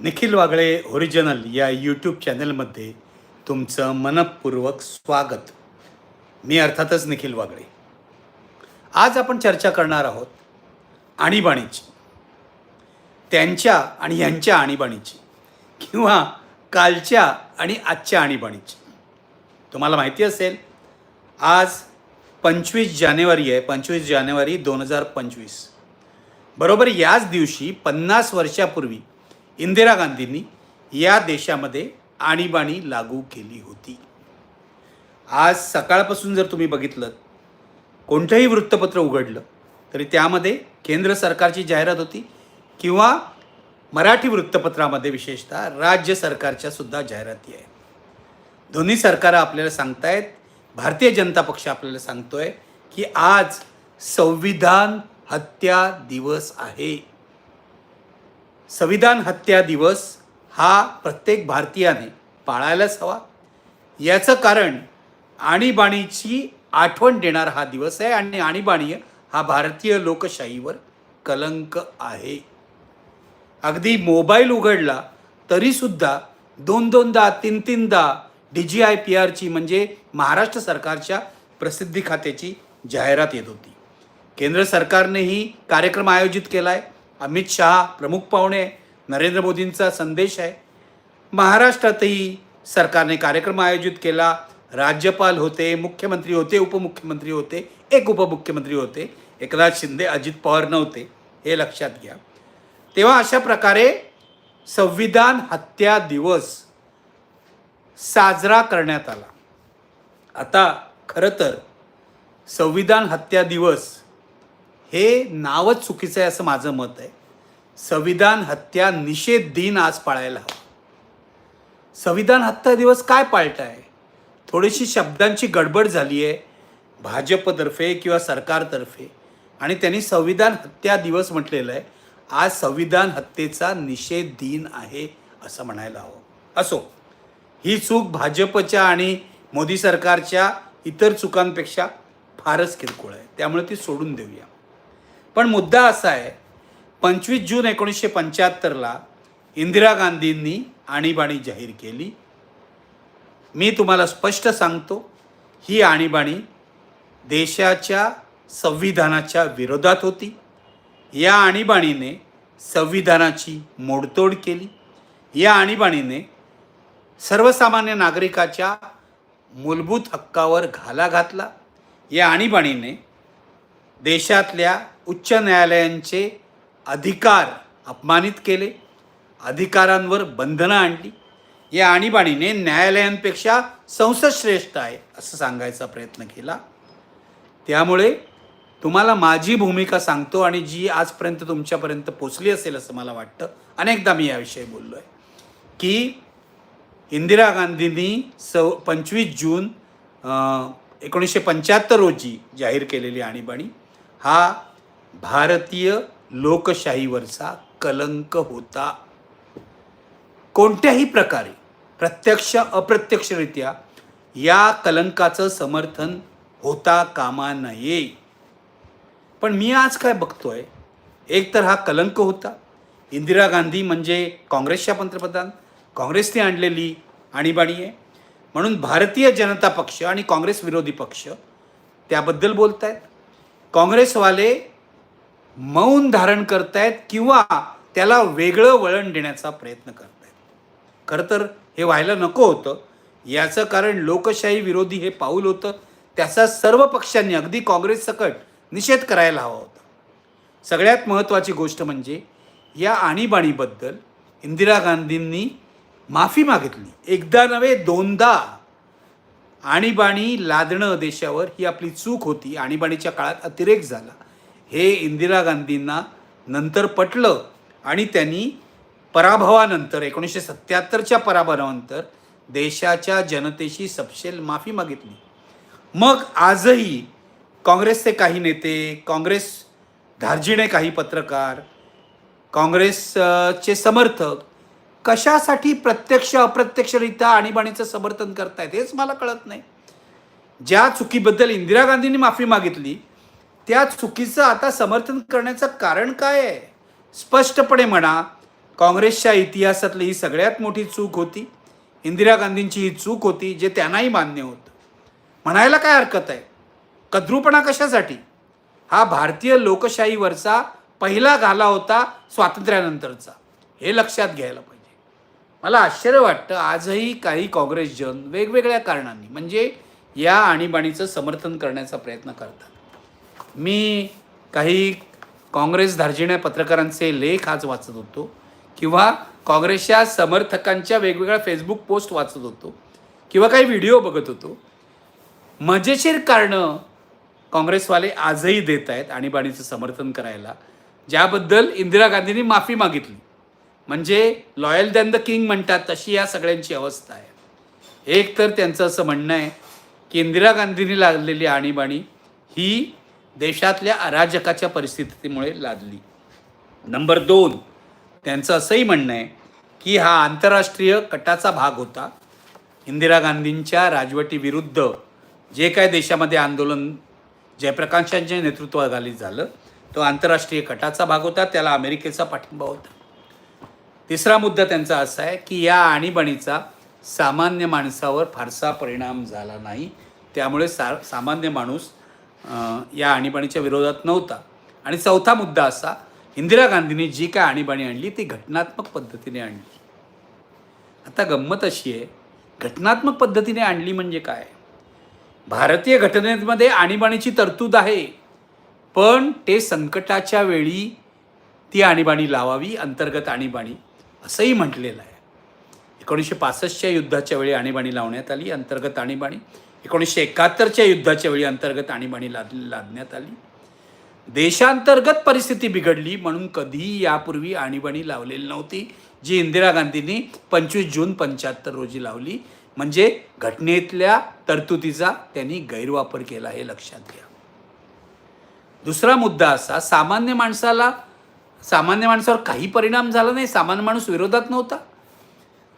Nikhil Wagle original या YouTube चॅनलमध्ये तुमचं मनपूर्वक स्वागत. मी अर्थातच निखिल वागळे. आज आपण चर्चा करणार आहोत आणीबाणीची. त्यांच्या आणि यांच्या आणीबाणीची किंवा कालच्या आणि आजच्या आणीबाणीची. तुम्हाला माहिती असेल आज पंचवीस जानेवारी आहे पंचवीस जानेवारी दोन हजार पंचवीस. बरोबर याच दिवशी पन्नास वर्षापूर्वी इंदिरा गांधींनी या देशामध्ये आणीबाणी लागू केली होती. आज सकाळपासून जर तुम्ही बघितलं कोणतंही वृत्तपत्र उघडलं तरी त्यामध्ये केंद्र सरकारची जाहिरात होती किंवा मराठी वृत्तपत्रामध्ये विशेषतः राज्य सरकारच्या सुद्धा जाहिराती आहे दोन्ही सरकारं आपल्याला सांगतायत भारतीय जनता पक्ष आपल्याला सांगतोय की आज संविधान हत्या दिवस आहे. संविधान हत्या दिवस हा प्रत्येक भारतीयाने पाळायलाच हवा. याचं कारण आणीबाणीची आठवण देणारा हा दिवस आहे आणि आणीबाणी हा भारतीय लोकशाहीवर कलंक आहे. अगदी मोबाईल उघडला तरीसुद्धा दोन दोनदा तीन तीनदा डी जी आय पी आरची म्हणजे महाराष्ट्र सरकारच्या प्रसिद्धी खात्याची जाहिरात येत होती. केंद्र सरकारनेही कार्यक्रम आयोजित केला आहे अमित शहा प्रमुख पाहुणे नरेंद्र मोदींचा संदेश आहे. महाराष्ट्रातही सरकारने कार्यक्रम आयोजित केला. राज्यपाल होते मुख्यमंत्री होते उपमुख्यमंत्री होते एक उपमुख्यमंत्री होते. एकनाथ शिंदे अजित पवार नव्हते हे लक्षात घ्या. तेव्हा अशा प्रकारे संविधान हत्या दिवस साजरा करण्यात आला. आता खरं तर संविधान हत्या दिवस हे नावच चुकीचं आहे असं माझं मत आहे. संविधान हत्या निषेध दिन आज पाळायला हवा. संविधान हत्या दिवस काय पाळताय? थोडीशी शब्दांची गडबड झाली आहे भाजपतर्फे किंवा सरकारतर्फे. आणि त्यांनी संविधान हत्या दिवस म्हटलेलं आहे. आज संविधान हत्येचा निषेध दिन आहे असं म्हणायला हवं. असो ही चूक भाजपच्या आणि मोदी सरकारच्या इतर चुकांपेक्षा फारच किरकोळ आहे. त्यामुळे ती सोडून देऊया. पण मुद्दा असा आहे पंचवीस जून एकोणीसशे पंच्याहत्तरला इंदिरा गांधींनी आणीबाणी जाहीर केली. मी तुम्हाला स्पष्ट सांगतो ही आणीबाणी देशाच्या संविधानाच्या विरोधात होती. या आणीबाणीने संविधानाची मोडतोड केली. या आणीबाणीने सर्वसामान्य नागरिकाच्या मूलभूत हक्कावर घाला घातला. या आणीबाणीने देशातल्या उच्च न्यायालयांचे अधिकार अपमानित केले अधिकारांवर बंधनं आणली. या आणीबाणीने न्यायालयांपेक्षा संसद श्रेष्ठ आहे असं सांगायचा प्रयत्न केला. त्यामुळे तुम्हाला माझी भूमिका सांगतो आणि जी आजपर्यंत तुमच्यापर्यंत पोचली असेल असं मला वाटतं. अनेकदा मी याविषयी बोललो आहे की इंदिरा गांधींनी सव पंचवीस जून एकोणीसशे पंच्याहत्तर रोजी जाहीर केलेली आणीबाणी हा भारतीय लोकशाहीवरचा कलंक होता. कोणत्याही प्रकारे प्रत्यक्ष अप्रत्यक्षरित्या या कलंकाचं समर्थन होता कामा नये. पण मी आज काय बघतोय? एक तर हा कलंक होता. इंदिरा गांधी म्हणजे काँग्रेसच्या पंतप्रधान काँग्रेसने आणलेली आणीबाणी आहे. म्हणून भारतीय जनता पक्ष आणि काँग्रेस विरोधी पक्ष त्याबद्दल बोलत आहेत काँग्रेसवाले मौन धारण करतायत किंवा त्याला वेगळं वळण देण्याचा प्रयत्न करतायत. खरं तर हे व्हायला नको होतं. याचं कारण लोकशाही विरोधी हे पाऊल होतं. त्याचा सर्व पक्षांनी अगदी काँग्रेस सकट निषेध करायला हवा होता. सगळ्यात महत्त्वाची गोष्ट म्हणजे या आणीबाणीबद्दल इंदिरा गांधींनी माफी मागितली. एकदा नव्हे दोनदा आणीबाणी लादणं देशावर ही आपली चूक होती. आणीबाणीच्या काळात अतिरेक झाला. हे इंदिरा गांधींना नंतर पटलं आणि त्यांनी पराभवानंतर एकोणीसशे सत्याहत्तरच्या पराभवानंतर देशाच्या जनतेशी सपशेल माफी मागितली. मग आजही काँग्रेसचे काही नेते काँग्रेस धार्जिणे काही पत्रकार काँग्रेसचे समर्थक कशासाठी प्रत्यक्ष अप्रत्यक्षरित्या आणीबाणीचं समर्थन करतायत हेच मला कळत नाही. ज्या चुकीबद्दल इंदिरा गांधींनी माफी मागितली त्या चुकीचं आता समर्थन करण्याचं कारण काय आहे? स्पष्टपणे म्हणा काँग्रेसच्या इतिहासातली ही सगळ्यात मोठी चूक होती. इंदिरा गांधींची ही चूक होती जे त्यांनाही मान्य होतं. म्हणायला काय हरकत आहे? कद्रूपणा कशासाठी? हा भारतीय लोकशाहीवरचा पहिला घाला होता स्वातंत्र्यानंतरचा. हे लक्षात घ्यायला पाहिजे. मला आश्चर्य वाटतं आजही काही काँग्रेसजन वेगवेगळ्या कारणांनी म्हणजे या आणीबाणीचं समर्थन करण्याचा प्रयत्न करतात. मी काही काँग्रेस धार्जिण्या पत्रकारांचे लेख आज वाचत होतो किंवा काँग्रेसच्या समर्थकांच्या वेगवेगळ्या फेसबुक पोस्ट वाचत होतो किंवा काही व्हिडिओ बघत होतो. मजेशीर कारणं काँग्रेसवाले आजही देत आहेत आणीबाणीचं समर्थन करायला. ज्याबद्दल इंदिरा गांधींनी माफी मागितली. म्हणजे लॉयल दॅन द किंग म्हणतात तशी या सगळ्यांची अवस्था आहे. एक तर त्यांचं असं म्हणणं आहे की इंदिरा गांधींनी लागलेली आणीबाणी ही देशातल्या अराजकाच्या परिस्थितीमुळे लादली. नंबर दोन त्यांचं असंही म्हणणं आहे की हा आंतरराष्ट्रीय कटाचा भाग होता. इंदिरा गांधींच्या राजवटीविरुद्ध जे काय देशामध्ये आंदोलन जयप्रकाशांच्या नेतृत्वाखाली झालं तो आंतरराष्ट्रीय कटाचा भाग होता त्याला अमेरिकेचा पाठिंबा होता. तिसरा मुद्दा त्यांचा असा आहे की या आणीबाणीचा सामान्य माणसावर फारसा परिणाम झाला नाही. त्यामुळे सा सामान्य माणूस या आणीबाणीच्या विरोधात नव्हता. आणि चौथा मुद्दा असा इंदिरा गांधींनी जी काय आणीबाणी आणली ती घटनात्मक पद्धतीने आणली. आता गंमत अशी आहे घटनात्मक पद्धतीने आणली म्हणजे काय? भारतीय घटनेमध्ये आणीबाणीची तरतूद आहे पण ते संकटाच्या वेळी ती आणीबाणी लावावी अंतर्गत आणीबाणी असंही म्हटलेलं आहे. एकोणीसशे पासष्टच्या युद्धाच्या वेळी आणीबाणी लावण्यात आली अंतर्गत आणीबाणी. एकोणीसशे एकाहत्तरच्या युद्धाच्या वेळी अंतर्गत आणीबाणी लाद लादण्यात आली. देशांतर्गत परिस्थिती बिघडली म्हणून कधीही यापूर्वी आणीबाणी लावलेली नव्हती. जी इंदिरा गांधींनी पंचवीस जून पंच्याहत्तर रोजी लावली. म्हणजे घटनेतल्या तरतुदीचा त्यांनी गैरवापर केला हे लक्षात घ्या. दुसरा मुद्दा असा सामान्य माणसाला सामान्य माणसावर काही परिणाम झाला नाही. सामान्य माणूस विरोधात नव्हता.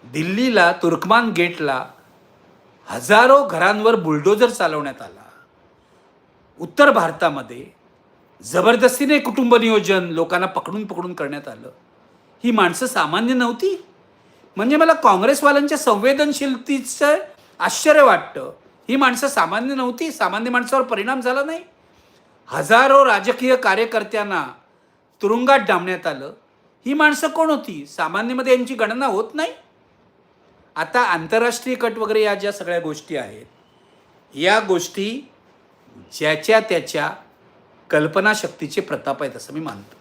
दिल्लीला तुर्कमान गेटला हजारो घरांवर बुलडोजर चालवण्यात आला. उत्तर भारतामध्ये जबरदस्तीने कुटुंब नियोजन लोकांना पकडून पकडून करण्यात आलं. ही माणसं सामान्य नव्हती. म्हणजे मला काँग्रेसवाल्यांच्या संवेदनशीलतेचं आश्चर्य वाटतं. ही माणसं सामान्य नव्हती. सामान्य माणसावर परिणाम झाला नाही. हजारो राजकीय कार्यकर्त्यांना तुरुंगात डांबण्यात आलं. ही माणसं कोण होती? सामान्यमध्ये यांची गणना होत नाही. आता आंतरराष्ट्रीय कट वगैरे या ज्या सगळ्या गोष्टी आहेत या गोष्टी ज्याच्या त्याच्या कल्पनाशक्तीचे प्रताप आहेत असं मी मानतो.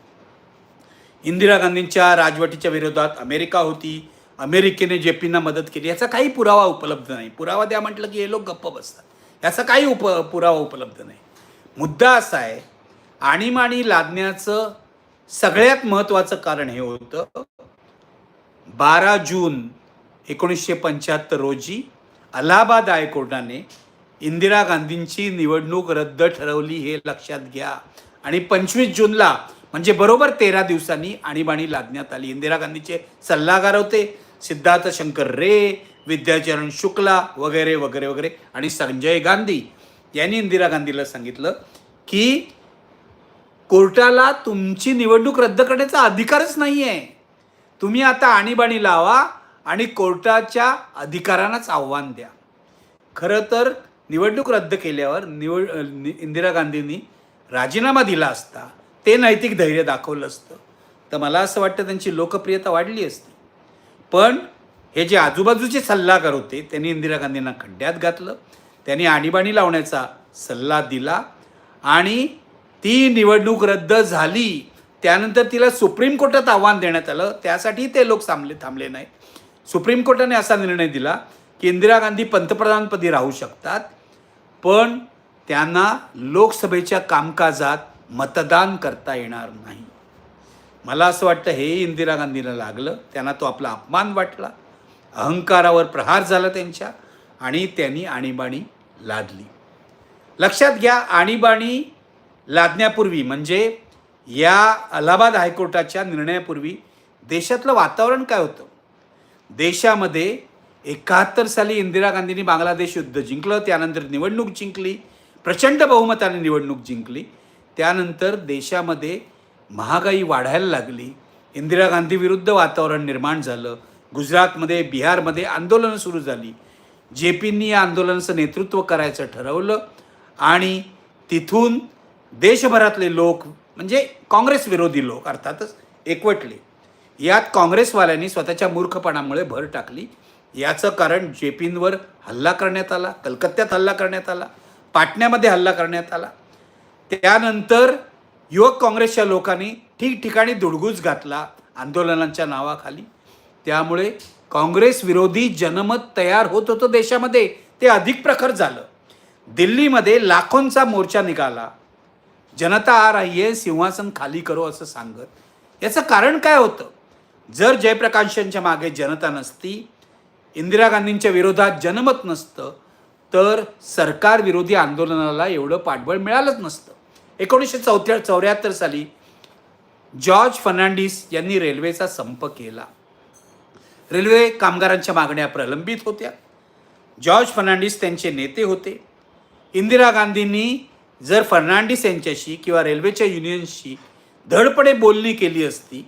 इंदिरा गांधींच्या राजवटीच्या विरोधात अमेरिका होती अमेरिकेने जे पींना मदत केली याचा काही पुरावा उपलब्ध नाही. पुरावा द्या म्हटलं की हे लोक गप्प बसतात. याचा काही उप पुरावा उपलब्ध नाही. मुद्दा असा आहे आणीमाणी लादण्याचं सगळ्यात महत्त्वाचं कारण हे होतं बारा जून एकोणीसशे पंच्याहत्तर रोजी अलाहाबाद हायकोर्टाने इंदिरा गांधींची निवडणूक रद्द ठरवली हे लक्षात घ्या. आणि पंचवीस जूनला म्हणजे बरोबर तेरा दिवसांनी आणीबाणी लादण्यात आली. इंदिरा गांधीचे सल्लागार होते सिद्धार्थ शंकर रे विद्याचरण शुक्ला वगैरे वगैरे वगैरे. आणि संजय गांधी यांनी इंदिरा गांधीला सांगितलं की कोर्टाला तुमची निवडणूक रद्द करण्याचा अधिकारच नाही आहे तुम्ही आता आणीबाणी लावा आणि कोर्टाच्या अधिकारांनाच आव्हान द्या. खरं तर निवडणूक रद्द केल्यावर निवड इंदिरा गांधींनी राजीनामा दिला असता ते नैतिक धैर्य दाखवलं असतं. तर मला असं वाटतं त्यांची लोकप्रियता वाढली असती. पण हे जे आजूबाजूचे सल्लागार होते त्यांनी इंदिरा गांधींना खड्ड्यात घातलं त्यांनी आणीबाणी लावण्याचा सल्ला दिला आणि ती निवडणूक रद्द झाली त्यानंतर तिला सुप्रीम कोर्टात आव्हान देण्यात आलं त्यासाठी ते लोक थांबले थांबले नाही सुप्रीम कोर्टाने असा निर्णय दिला की इंदिरा गांधी पंतप्रधानपदी राहू शकतात पण त्यांना लोकसभेच्या कामकाजात मतदान करता येणार नाही. मला असं वाटतं हे इंदिरा गांधीला लागलं त्यांना तो आपला अपमान वाटला अहंकारावर प्रहार झाला त्यांच्या आणि त्यांनी आणीबाणी लादली. लक्षात घ्या आणीबाणी लादण्यापूर्वी म्हणजे या अलाहाबाद हायकोर्टाच्या निर्णयापूर्वी देशातलं वातावरण काय होतं? देशामध्ये एकाहत्तर साली इंदिरा गांधींनी बांगलादेश युद्ध जिंकलं त्यानंतर निवडणूक जिंकली प्रचंड बहुमताने निवडणूक जिंकली त्यानंतर देशामध्ये महागाई वाढायला लागली इंदिरा गांधी विरुद्ध वातावरण निर्माण झालं गुजरातमध्ये बिहारमध्ये आंदोलनं सुरू झाली जे पींनी या आंदोलनाचं नेतृत्व करायचं ठरवलं आणि तिथून देशभरातले लोक म्हणजे काँग्रेस विरोधी लोक अर्थातच एकवटले. यात काँग्रेसवाल्यांनी स्वतःच्या मूर्खपणामुळे भर टाकली. याचं कारण जे पींवर हल्ला करण्यात आला कलकत्त्यात हल्ला करण्यात आला पाटण्यामध्ये हल्ला करण्यात आला. त्यानंतर युवक काँग्रेसच्या लोकांनी ठिकठिकाणी दुडगूज घातला आंदोलनांच्या नावाखाली. त्यामुळे काँग्रेस विरोधी जनमत तयार होत होतं देशामध्ये. ते अधिक प्रखर झालं. दिल्लीमध्ये लाखोंचा मोर्चा निघाला. जनता आ रही है सिंहासन खाली करो असं सांगत. याचं कारण काय होतं? जर जयप्रकाशांच्या मागे जनता नसती इंदिरा गांधींच्या विरोधात जनमत नसतं तर सरकार विरोधी आंदोलनाला एवढं पाठबळ मिळालंच नसतं. एकोणीसशे चौथ्या चौऱ्याहत्तर साली जॉर्ज फर्नांडिस यांनी रेल्वेचा संप केला. रेल्वे कामगारांच्या मागण्या प्रलंबित होत्या. जॉर्ज फर्नांडिस त्यांचे नेते होते. इंदिरा गांधींनी जर फर्नांडिस यांच्याशी किंवा रेल्वेच्या युनियनशी धडपडे बोलणी केली असती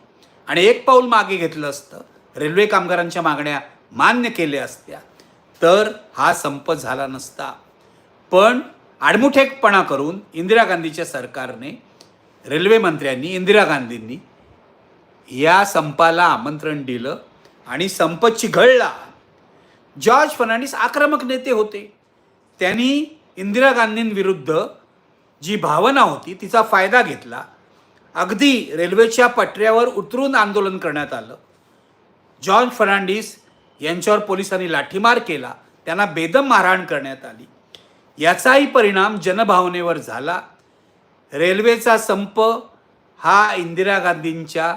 आणि एक पाऊल मागे घेतलं असतं रेल्वे कामगारांच्या मागण्या मान्य केल्या असत्या. तर हा संप झाला नसता. पण आडमुठेकपणा करून इंदिरा गांधीच्या सरकारने रेल्वे मंत्र्यांनी इंदिरा गांधींनी या संपाला आमंत्रण दिलं आणि संप चिघळला. जॉर्ज फर्नांडिस आक्रमक नेते होते. त्यांनी इंदिरा गांधींविरुद्ध जी भावना होती तिचा फायदा घेतला. अगदी रेल्वेच्या पटऱ्यावर उतरून आंदोलन करण्यात आलं. जॉन फर्नांडिस यांच्यावर पोलिसांनी लाठीमार केला. त्यांना बेदम मारहाण करण्यात आली. याचाही परिणाम जनभावनेवर झाला. रेल्वेचा संप हा इंदिरा गांधींच्या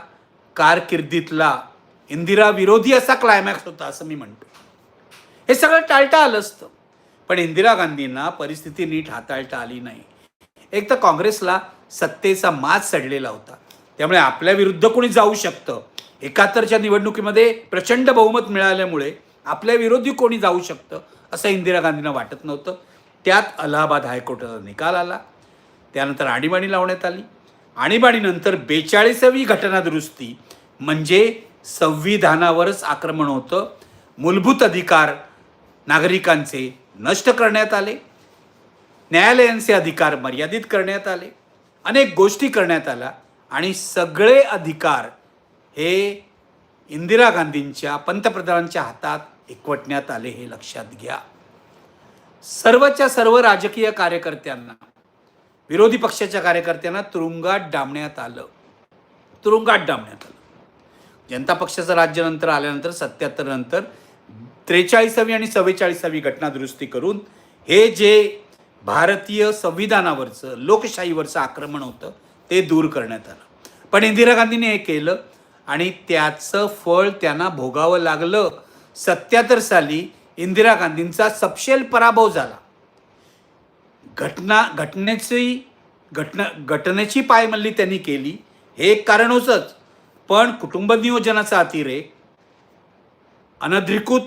कारकिर्दीतला इंदिरा विरोधी असा क्लायमॅक्स होता असं मी म्हणतो. हे सगळं टाळता आलं असतं. पण इंदिरा गांधींना परिस्थिती नीट हाताळता आली नाही. एक तर काँग्रेसला सत्तेचा माज सडलेला होता. त्यामुळे आपल्या विरुद्ध कोणी जाऊ शकतं? एकाहत्तरच्या निवडणुकीमध्ये प्रचंड बहुमत मिळाल्यामुळे आपल्या विरोधी कोणी जाऊ शकतं? असं इंदिरा गांधींना वाटत नव्हतं. त्यात अलाहाबाद हायकोर्टाचा निकाल आला. त्यानंतर आणीबाणी लावण्यात आली. आणीबाणीनंतर बेचाळीसावी घटनादुरुस्ती म्हणजे संविधानावरच आक्रमण होतं. मूलभूत अधिकार नागरिकांचे नष्ट करण्यात आले. न्यायालयांचे अधिकार मर्यादित करण्यात आले. अनेक गोष्टी करण्यात आल्या. आणि सगळे अधिकार हे इंदिरा गांधींच्या पंतप्रधानांच्या हातात एकवटण्यात आले हे लक्षात घ्या. सर्वच्या सर्व राजकीय कार्यकर्त्यांना विरोधी पक्षाच्या कार्यकर्त्यांना तुरुंगात डांबण्यात आलं. तुरुंगात डांबण्यात आलं. जनता पक्षाचं राज्य नंतर आल्यानंतर सत्याहत्तर नंतर त्रेचाळीसावी आणि चव्वेचाळीसावी घटनादुरुस्ती करून हे जे भारतीय संविधानावरचं लोकशाहीवरचं आक्रमण होतं ते दूर करण्यात आलं. पण इंदिरा गांधीने हे केलं आणि त्याचं फळ त्यांना भोगावं लागलं. सत्याहत्तर साली इंदिरा गांधींचा सपशेल पराभव झाला. घटना घटनेची घटना घटनेची पायमल्ली त्यांनी केली. हे एक कारण होतंच. पण कुटुंब नियोजनाचा अतिरेक अनधिकृत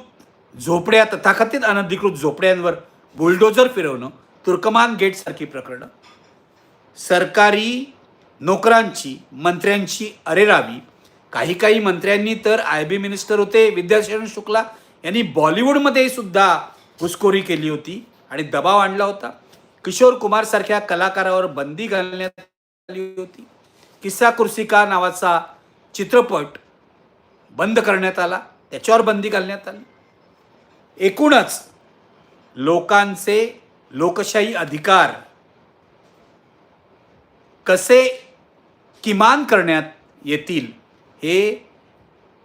झोपड्या तथाकथित अनधिकृत झोपड्यांवर बुलडोजर फिरवणं तुर्कमान गेटसारखी प्रकरणं सरकारी नोकरांची मंत्र्यांची अरेरावी काही काही मंत्र्यांनी तर आय बी मिनिस्टर होते विद्याशरण शुक्ला यांनी बॉलिवूडमध्ये सुद्धा घुसखोरी केली होती आणि दबाव आणला होता. किशोर कुमार सारख्या कलाकारावर बंदी घालण्यात आली होती. किस्सा कुर्सिका नावाचा चित्रपट बंद करण्यात आला त्याच्यावर बंदी घालण्यात आली. एकूणच लोकांचे लोकशाही अधिकार कसे किमान करण्यात येतील हे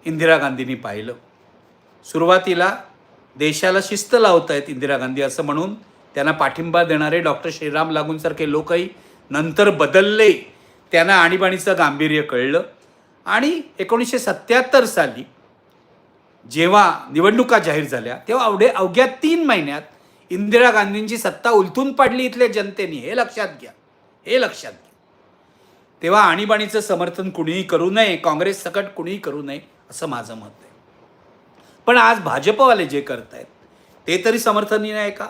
इंदिरा गांधींनी पाहिलं. सुरुवातीला देशाला शिस्त लावत आहेत इंदिरा गांधी असं म्हणून त्यांना पाठिंबा देणारे डॉक्टर श्रीराम लागूंसारखे लोकही नंतर बदलले. त्यांना आणीबाणीचं गांभीर्य कळलं. आणि एकोणीसशे सत्याहत्तर साली जेव्हा निवडणुका जाहीर झाल्या तेव्हा अवढे अवघ्या तीन महिन्यात इंदिरा गांधींची सत्ता उलथून पाडली इथल्या जनतेने. हे लक्षात घ्या. हे लक्षात घ्या. तेव्हा आणीबाणीचं समर्थन कुणीही करू नये काँग्रेस सकट कुणीही करू नये असं माझं मत आहे. पण आज भाजपवाले जे करत आहेत ते तरी समर्थनीय आहे का?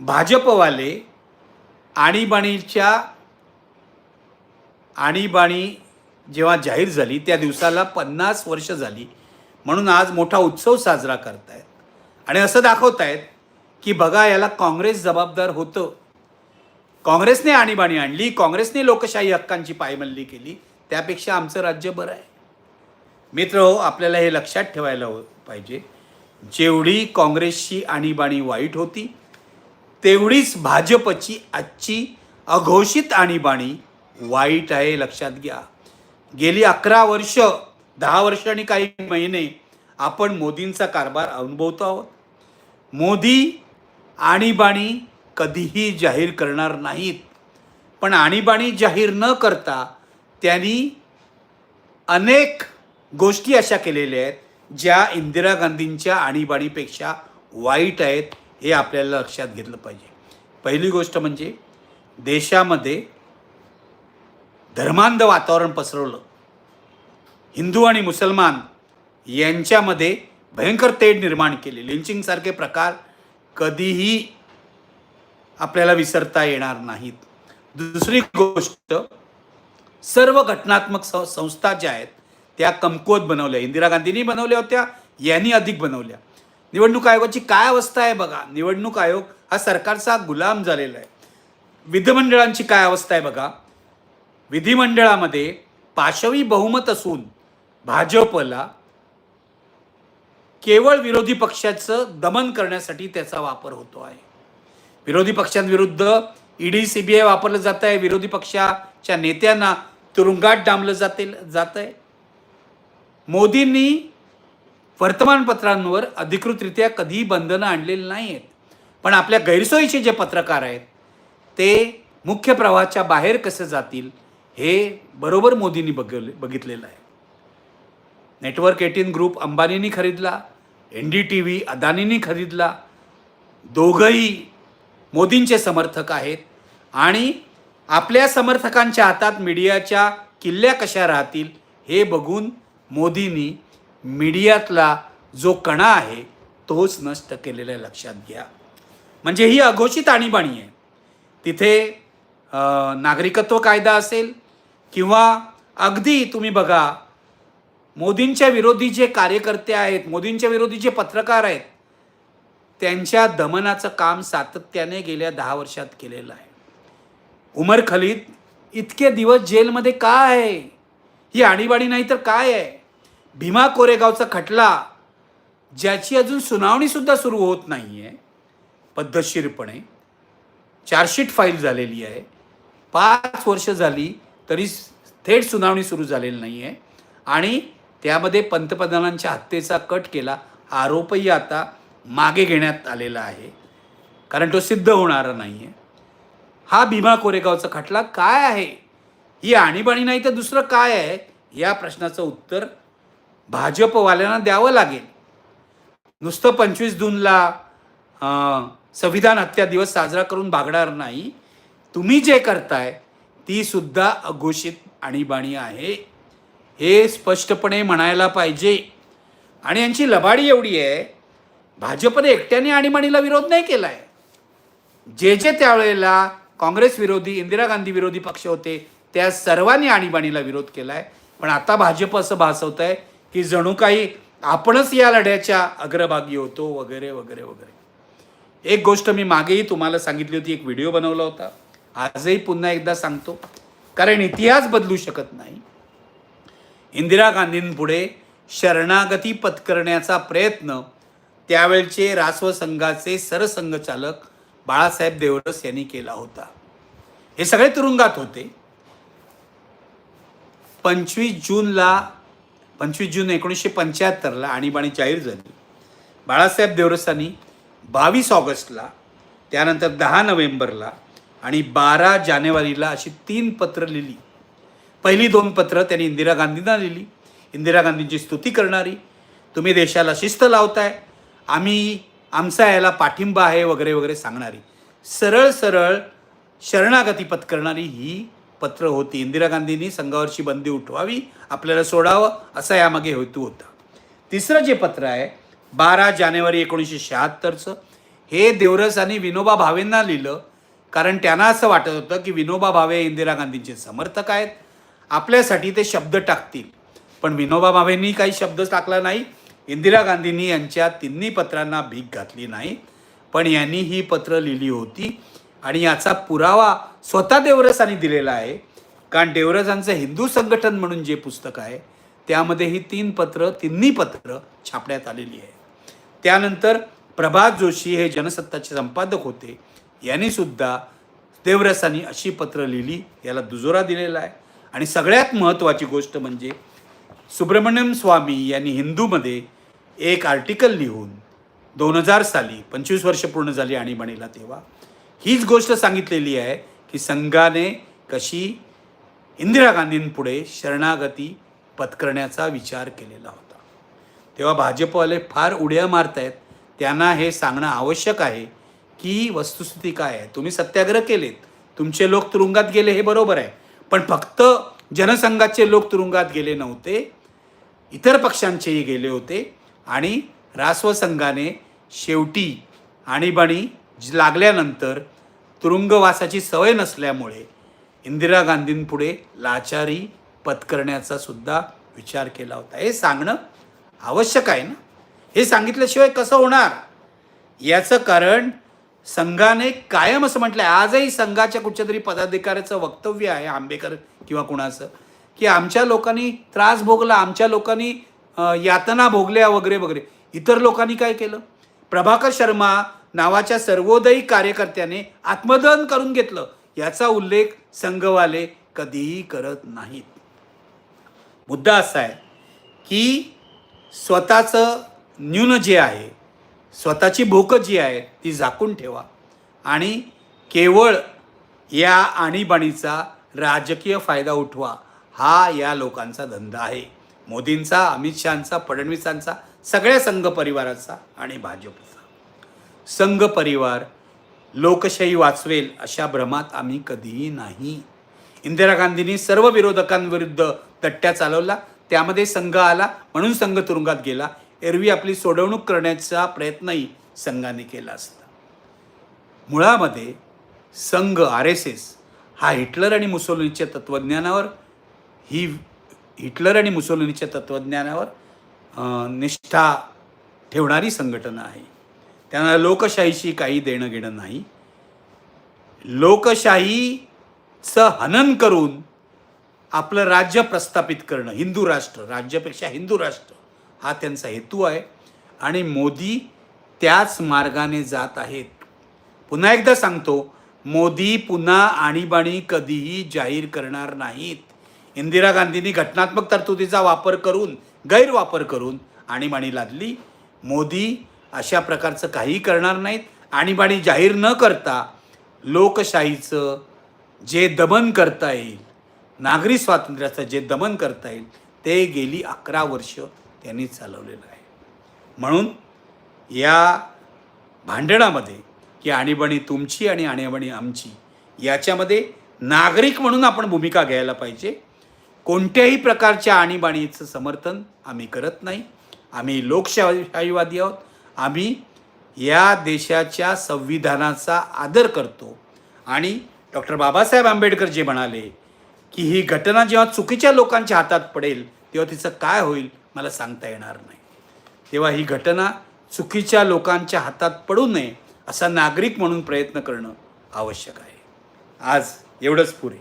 भाजपवाले आणीबाणीच्या आणीबाणी जेव्हा जाहीर झाली त्या दिवसाला पन्नास वर्ष झाली म्हणून आज मोठा उत्सव साजरा करतायत. आणि असं दाखवतायत की बघा याला काँग्रेस जबाबदार होतं. काँग्रेसने आणीबाणी आणली काँग्रेसने लोकशाही हक्कांची पायमल्ली केली त्यापेक्षा आमचं राज्य बरं आहे. मित्र हो आपल्याला हे लक्षात ठेवायला हो- पाहिजे. जेवढी काँग्रेसची आणीबाणी वाईट होती तेवढीच भाजपची आजची अघोषित आणीबाणी वाईट आहे लक्षात घ्या. गेली अकरा वर्ष दहा वर्ष आणि काही महिने आपण मोदींचा कारभार अनुभवतो आहोत. मोदी आणीबाणी कधीही जाहीर करणार नाहीत. पण आणीबाणी जाहीर न करता त्यांनी अनेक गोष्टी अशा केलेल्या आहेत ज्या इंदिरा गांधींच्या आणीबाणीपेक्षा वाईट आहेत हे आपल्याला लक्षात घेतलं पाहिजे. पहिली गोष्ट म्हणजे देशामध्ये धर्मांध वातावरण पसरवलं. हिंदू आणि मुसलमान यांच्यामध्ये भयंकर तेढ निर्माण केली. लिंचिंगसारखे प्रकार कधीही आपल्याला विसरता येणार नाहीत. दुसरी गोष्ट सर्व घटनात्मक सं- संस्था ज्या आहेत त्या कमकुवत बनवल्या. इंदिरा गांधींनी बनवल्या होत्या यांनी अधिक बनवल्या. निवडणूक आयोगाची काय अवस्था आहे बघा. निवडणूक आयोग हा सरकारचा गुलाम झालेला आहे. विधिमंडळांची काय अवस्था आहे बघा. विधिमंडळामध्ये पाशवी बहुमत असून भाजपला केवळ विरोधी पक्षाचं दमन करण्यासाठी त्याचा वापर होतो आहे. विरोधी पक्षांविरुद्ध ईडी सीबीआय वापरलं जात आहे. विरोधी पक्षाच्या नेत्यांना तुरुंगात डांबलं जाते जात आहे. मोदींनी वर्तमानपत्रांवर अधिकृतरित्या कधीही बंधनं आणलेली नाही आहेत पण आपल्या गैरसोयीचे जे पत्रकार आहेत ते मुख्य प्रवाहाच्या बाहेर कसे जातील हे बरोबर मोदींनी बघले बघितलेलं आहे. नेटवर्क एटीन ग्रुप अंबानींनी खरीदला एन डी टी व्ही अदानींनी खरीदला. दोघंही मोदींचे समर्थक आहेत. आणि आपल्या समर्थकांच्या हातात मीडियाच्या किल्ल्या कशा राहतील हे बघून मोदींनी मीडियातला जो कणा आहे तोच नष्ट केलेला लक्षात घ्या. म्हणजे ही अघोषित आणीबाणी आहे. तिथे नागरिकत्व कायदा असेल किंवा अगदी तुम्ही बघा मोदींच्या विरोधी जे कार्यकर्ते आहेत मोदींच्या विरोधी जे पत्रकार आहेत त्यांच्या दमनाचं काम सातत्याने गेल्या दहा वर्षात केलेलं आहे. उमर खलीद इतके दिवस जेलमध्ये का आहे? ही आणीबाणी नाही तर काय आहे? भीमा कोरेगावचा खटला ज्याची अजून सुनावणीसुद्धा सुरू होत नाही आहे पद्धतशीरपणे. चार्जशीट फाईल झालेली आहे. पाच वर्ष झाली तरी थेट सुनावणी सुरू झालेली नाही आहे आणि त्यामध्ये पंतप्रधानांच्या हत्येचा कट केला आरोपही आता मागे घेण्यात आलेला आहे. कारण तो सिद्ध होणारा नाही आहे हा भीमा कोरेगावचा खटला काय आहे? ही आणीबाणी नाही तर दुसरं काय आहे? या प्रश्नाचं उत्तर भाजपवाल्यांना द्यावं लागेल. नुसतं पंचवीस जूनला संविधान हत्या दिवस साजरा करून भागणार नाही. तुम्ही जे करताय ती सुद्धा अघोषित आणीबाणी आहे. हे स्पष्टपणे म्हणायला पाहिजे. आणि यांची लबाडी एवढी आहे भाजपने एकट्याने आणीबाणीला विरोध नाही केला आहे जे जे त्यावेळेला काँग्रेस विरोधी इंदिरा गांधी विरोधी पक्ष होते त्या सर्वांनी आणीबाणीला विरोध केला आहे पण आता भाजप असं भासवत आहे की जणू काही आपणच या लढ्याच्या अग्रभागी होतो वगैरे वगैरे वगैरे. एक गोष्ट मी मागेही तुम्हाला सांगितली होती एक व्हिडिओ बनवला होता. आजही पुन्हा एकदा सांगतो. कारण इतिहास बदलू शकत नाही. इंदिरा गांधींपुढे शरणागती पत्करण्याचा प्रयत्न त्यावेळचे रासव संघाचे सरसंघचालक बाळासाहेब देवरस यांनी केला होता. हे सगळे तुरुंगात होते. पंचवीस जूनला पंचवीस जून एकोणीसशे पंच्याहत्तरला आणीबाणी जाहीर झाली. बाळासाहेब देवरसांनी बावीस ऑगस्टला त्यानंतर दहा नोव्हेंबरला आणि बारा जानेवारीला अशी तीन पत्र लिहिली. पहिली दोन पत्रं त्यांनी इंदिरा गांधींना लिहिली इंदिरा गांधींची स्तुती करणारी. तुम्ही देशाला शिस्त लावताय. आम्ही आमचा याला पाठिंबा आहे वगैरे वगैरे सांगणारी. सरळ सरळ शरणागती पत्करणारी ही पत्र होती. इंदिरा गांधींनी संघावरची बंदी उठवावी आपल्याला सोडावं असा यामागे हेतू होता. तिसरं जे पत्र आहे बारा जानेवारी एकोणीसशे शहात्तरचं हे देवरस आणि विनोबा भावेंना लिहिलं. कारण त्यांना असं वाटत होतं की विनोबा भावे इंदिरा गांधींचे समर्थक आहेत. आपल्यासाठी ते शब्द टाकतील. पण विनोबा भावेंनी काही शब्द टाकला नाही. इंदिरा गांधींनी यांच्या तिन्ही पत्रांना भीक घातली नाही. पण यांनी ही पत्र लिहिली होती आणि याचा पुरावा स्वतः देवरसांनी दिलेला आहे. कारण देवरसांचं हिंदू संघटन म्हणून जे पुस्तक आहे त्यामध्ये ही तीन पत्र तिन्ही पत्र छापण्यात आलेली आहे. त्यानंतर प्रभात जोशी हे जनसत्ताचे संपादक होते. यांनी सुद्धा देवरसांनी अशी पत्र लिहिली याला दुजोरा दिलेला आहे. आणि सगळ्यात महत्त्वाची गोष्ट म्हणजे सुब्रमण्यम स्वामी यांनी हिंदूमध्ये एक आर्टिकल लिहून दोन हजार साली पंचवीस वर्ष पूर्ण झाली आणीबाणीला तेव्हा. हीच गोष्ट सांगितलेली आहे की संघाने कशी इंदिरा गांधींपुढे शरणागती पत्करण्याचा विचार केलेला होता. तेव्हा भाजपवाले फार उड्या मारत आहेत त्यांना हे सांगणं आवश्यक आहे की वस्तुस्थिती काय आहे? तुम्ही सत्याग्रह केलेत. तुमचे लोक तुरुंगात गेले हे बरोबर आहे. पण फक्त जनसंघाचे लोक तुरुंगात गेले नव्हते इतर पक्षांचेही गेले होते आणि रासव संघाने शेवटी आणीबाणी लागल्यानंतर तुरुंगवासाची सवय नसल्यामुळे इंदिरा गांधींपुढे लाचारी पत्करण्याचा सुद्धा विचार केला होता. हे सांगणं आवश्यक आहे ना? हे सांगितल्याशिवाय कसं होणार? याचं कारण संघाने कायम असं म्हटलं आहे आजही संघाच्या कुठच्या तरी पदाधिकाऱ्याचं वक्तव्य आहे आंबेकर किंवा कुणाचं की आमच्या लोकांनी त्रास भोगला आमच्या लोकांनी यातना भोगल्या वगैरे वगैरे. इतर लोकांनी काय केलं? प्रभाकर शर्मा नावाच्या सर्वोदयी कार्यकर्त्याने आत्मदहन करून घेतलं. याचा उल्लेख संघवाले कधीही करत नाहीत. मुद्दा असा आहे की स्वतःचं न्यून जे आहे स्वतःची भूक जी आहे ती झाकून ठेवा. आणि केवळ या आणीबाणीचा राजकीय फायदा उठवा. हा या लोकांचा धंदा आहे. मोदींचा अमित शहांचा फडणवीसांचा सगळ्या संघ परिवाराचा आणि भाजपचा. संघ परिवार लोकशाही वाचवेल अशा भ्रमात आम्ही कधीही नाही. इंदिरा गांधींनी सर्व विरोधकांविरुद्ध तट्ट्या चालवला. त्यामध्ये संघ आला म्हणून संघ तुरुंगात गेला. एरवी आपली सोडवणूक करण्याचा प्रयत्नही संघाने केला असता. मुळामध्ये संघ आर एस एस हा हिटलर आणि मुसोलिनीच्या तत्त्वज्ञानावर ही हिटलर आणि मुसोलिनीच्या तत्त्वज्ञानावर निष्ठा ठेवणारी संघटना आहे. त्यांना लोकशाहीशी काही देणं घेणं नाही. लोकशाहीचं हनन करून आपलं राज्य प्रस्थापित करणं हिंदू राष्ट्र राज्यापेक्षा हिंदू राष्ट्र हा त्यांचा हेतू आहे. आणि मोदी त्याच मार्गाने जात आहेत. पुन्हा एकदा सांगतो मोदी पुन्हा आणीबाणी कधीही जाहीर करणार नाहीत. इंदिरा गांधींनी घटनात्मक तरतुदीचा वापर करून गैरवापर करून आणीबाणी लादली. मोदी अशा प्रकारचं काहीही करणार नाहीत. आणीबाणी जाहीर न करता लोकशाहीचं जे दमन करता येईल नागरी स्वातंत्र्याचं जे दमन करता येईल ते गेली अकरा वर्ष त्यांनी चालवलेलं आहे. म्हणून या भांडणामध्ये की आणीबाणी तुमची आणि आणीबाणी आमची याच्यामध्ये नागरिक म्हणून आपण भूमिका घ्यायला पाहिजे. कोणत्याही प्रकारच्या आणीबाणीचं समर्थन आम्ही करत नाही. आम्ही लोकशाहीवादी आहोत. आम्ही या देशाच्या संविधानाचा आदर करतो. आणि डॉक्टर बाबासाहेब आंबेडकर जे म्हणाले की ही घटना जेव्हा चुकीच्या लोकांच्या हातात पडेल तेव्हा तिचं काय होईल? मला सांगता येणार नाही. तेव्हा ही घटना चुकीच्या लोकांच्या हातात पडू नये असा नागरिक म्हणून प्रयत्न करणं आवश्यक आहे. आज एवढंच पुरे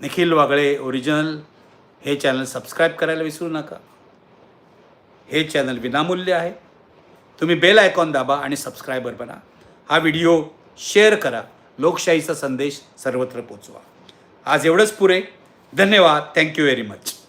निखिल वागळे ओरिजिनल हे चॅनल सबस्क्राईब करायला विसरू नका. हे चॅनल विनामूल्य आहे. तुम्ही बेल आयकॉन दाबा आणि सबस्क्रायबर बना. हा व्हिडिओ शेअर करा. लोकशाहीचा संदेश सर्वत्र पोचवा. आज एवढंच पुरे धन्यवाद. Thank you very much